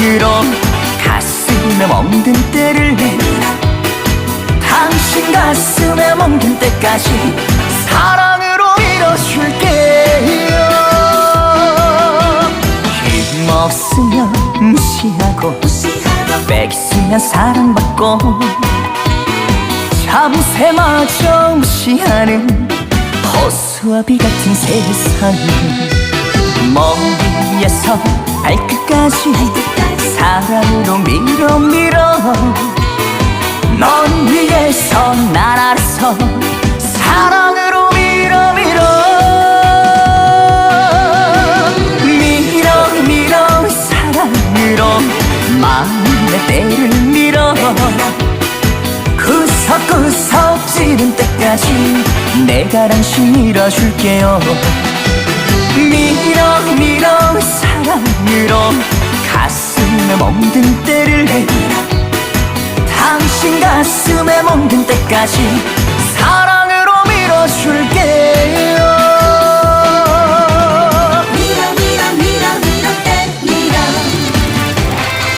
사랑으로 가슴에 멍든 때를 당신 가슴에 멍든 때까지 사랑으로 밀어줄게요 힘없으면 무시하고 뺏으면 사랑받고 참새마저 무시하는 호수와 비 같은 세상 머리에서 발끝까지 사랑으로 밀어 밀어. 넌 위에서 날 알아서 사랑으로 밀어 밀어. 밀어 밀어 사랑으로 마음의 때를 밀어. 구석구석 찌른 때까지 내가 당신 밀어줄게요. 밀어 밀어 사랑으로 가슴에 멍든 때를 당신 가슴에 멍든 때까지